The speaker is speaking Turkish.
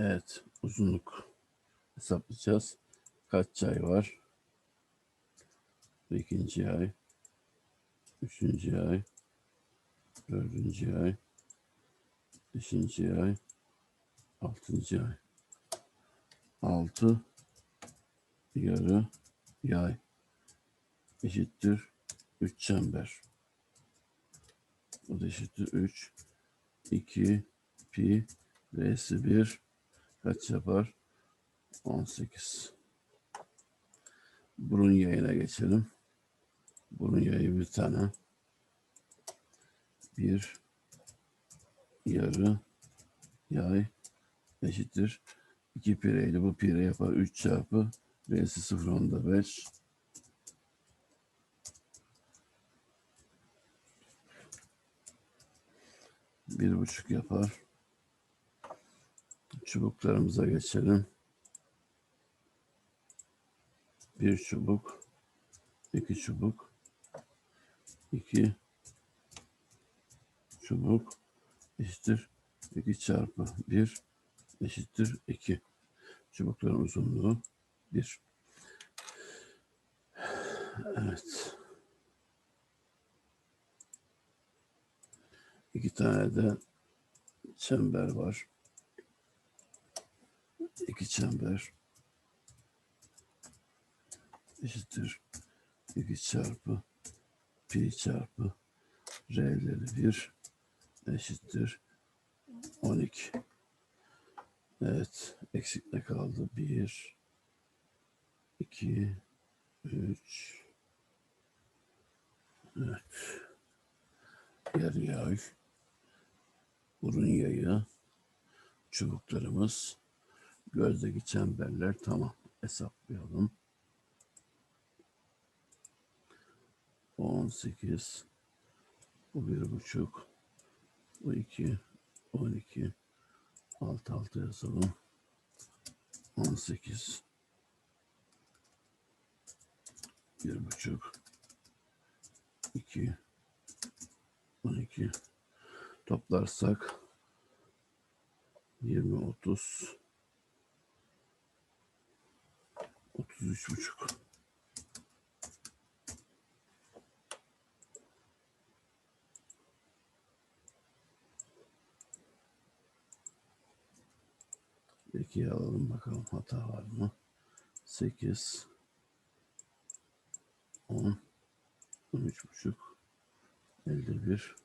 Evet, uzunluk hesaplayacağız. Kaç yay var? İkinci yay. Üçüncü yay. Dördüncü yay. Beşinci yay. Altıncı yay. Altı yarı yay eşittir 3 çember. Bu da eşittir 3 2 pi V'si 1 kaç yapar? 18. Burun yayına geçelim. Burun yayı bir tane. Bir yarı yay eşittir. 2 pireydi. Bu pire yapar 3 çarpı V'si 0 onda 5. Bir buçuk yapar. Çubuklarımıza geçelim. Bir çubuk, iki çubuk, iki çubuk eşittir iki çarpı bir eşittir iki. Çubukların uzunluğu bir. Evet. İki tane de çember var. İki çember eşittir. iki çarpı pi çarpı r'leri bir eşittir. 12. Evet. Eksik ne kaldı? Bir, iki, üç. Evet. Yarı yay. Burun yayı. Çubuklarımız. Gözdeki çemberler tamam. Hesaplayalım. 18 bu bir buçuk bu iki 12 alt alta yazalım 18 bir buçuk 2 12 toplarsak 20 30 33 buçuk Peki alalım bakalım hata var mı? 8 10 13 buçuk 51